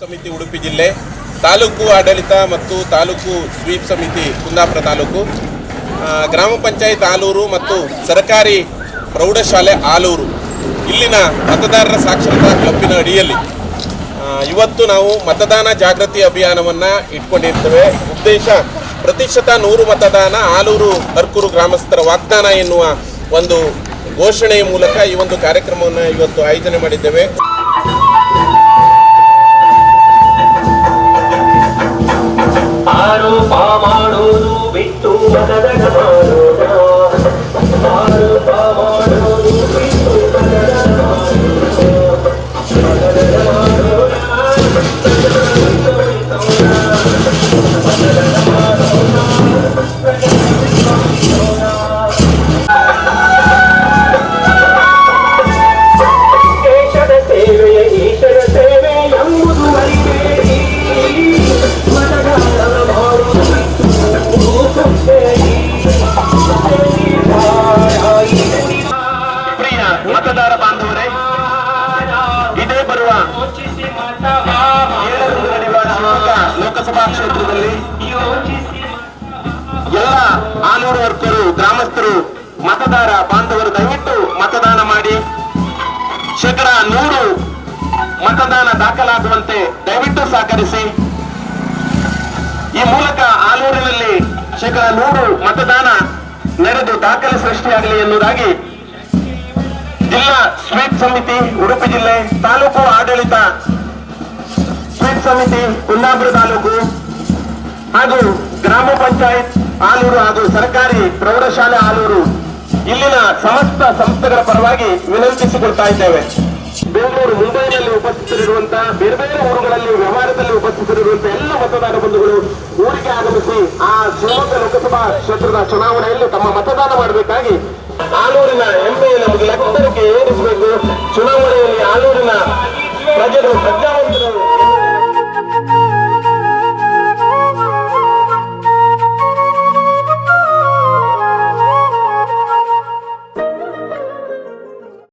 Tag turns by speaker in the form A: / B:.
A: ಸಮಿತಿ ಉಡುಪಿ ಜಿಲ್ಲೆ, ತಾಲೂಕು ಆಡಳಿತ ಮತ್ತು ತಾಲೂಕು ಸ್ವೀಪ್ ಸಮಿತಿ ಕುಂದಾಪುರ ತಾಲೂಕು. ಗ್ರಾಮ ಪಂಚಾಯತ್ ಆಲೂರು ಮತ್ತು ಸರ್ಕಾರಿ ಪ್ರೌಢಶಾಲೆ ಆಲೂರು. ಇಲ್ಲಿನ ಮತದಾರರ ಸಾಕ್ಷರತಾ ಕ್ಲಬ್ಬಿನ ಅಡಿಯಲ್ಲಿ ಇವತ್ತು ನಾವು ಮತದಾನ ಜಾಗೃತಿ ಅಭಿಯಾನವನ್ನು ಇಟ್ಕೊಂಡಿರ್ತೇವೆ. ಉದ್ದೇಶ, ಪ್ರತಿಶತ ನೂರು ಮತದಾನ ಆಲೂರು ಅರ್ಕೂರು ಗ್ರಾಮಸ್ಥರ ವಾಗ್ದಾನ ಎನ್ನುವ ಒಂದು ಘೋಷಣೆಯ ಮೂಲಕ ಈ ಒಂದು ಕಾರ್ಯಕ್ರಮವನ್ನು ಇವತ್ತು ಆಯೋಜನೆ ಮಾಡಿದ್ದೇವೆ.
B: 大家
C: 再。ಮತದಾರ ಬಾಂಧವರೇ, ಇದೇ ಬರುವ ಲೋಕಸಭಾ ಕ್ಷೇತ್ರದಲ್ಲಿ ಎಲ್ಲ ಆನೂರು ವರ್ಕರು ಗ್ರಾಮಸ್ಥರು, ಮತದಾರ ಬಾಂಧವರು, ದಯವಿಟ್ಟು ಮತದಾನ ಮಾಡಿ. ಶೇಕಡ ನೂರು ಮತದಾನ ದಾಖಲಾಗುವಂತೆ ದಯವಿಟ್ಟು ಸಹಕರಿಸಿ. ಈ ಮೂಲಕ ಆಲೂರಿನಲ್ಲಿ ಶೇಕಡ ನೂರು ಮತದಾನ ನಡೆದು ದಾಖಲೆ ಸೃಷ್ಟಿಯಾಗಲಿ ಎನ್ನುವುದಾಗಿ ಜಿಲ್ಲಾ ಸ್ವೀಪ್ ಸಮಿತಿ ಉಡುಪಿ ಜಿಲ್ಲೆ ತಾಲೂಕು ಆಡಳಿತ ಸ್ವೀಪ್ ಸಮಿತಿ ಕುಂದಾಪುರ ತಾಲೂಕು ಹಾಗೂ ಗ್ರಾಮ ಪಂಚಾಯತ್ ಆಲೂರು ಹಾಗೂ ಸರ್ಕಾರಿ ಪ್ರೌಢಶಾಲೆ ಆಲೂರು ಇಲ್ಲಿನ ಸಮಸ್ತ ಸಂಸ್ಥೆಗಳ ಪರವಾಗಿ ವಿನಂತಿಸಿಕೊಳ್ತಾ ಇದ್ದೇವೆ. ಬೆಂಗಳೂರು, ಮುಂಬೈನಲ್ಲಿ ಉಪಸ್ಥಿತರಿರುವಂತಹ ಬೇರೆ ಬೇರೆ ಊರುಗಳಲ್ಲಿ, ವ್ಯವಹಾರದಲ್ಲಿ ಉಪಸ್ಥಿತರಿರುವಂತಹ ಎಲ್ಲ ಮತದಾರ ಬಂಧುಗಳು ಊರಿಗೆ ಆಗಮಿಸಿ ಆ ಶಿವಮೊಗ್ಗ ಲೋಕಸಭಾ ಕ್ಷೇತ್ರದ ಚುನಾವಣೆಯಲ್ಲಿ ತಮ್ಮ ಮತದಾನ ಮಾಡಬೇಕಾಗಿ ಆಲೂರಿನ ಎಂಪಿ ನಮಗೆ ಏರಿಸಬೇಕು. ಚುನಾವಣೆಯಲ್ಲಿ ಆಲೂರಿನ ಪ್ರಜೆಗಳು ಪ್ರಜ್ಞಾವಂತ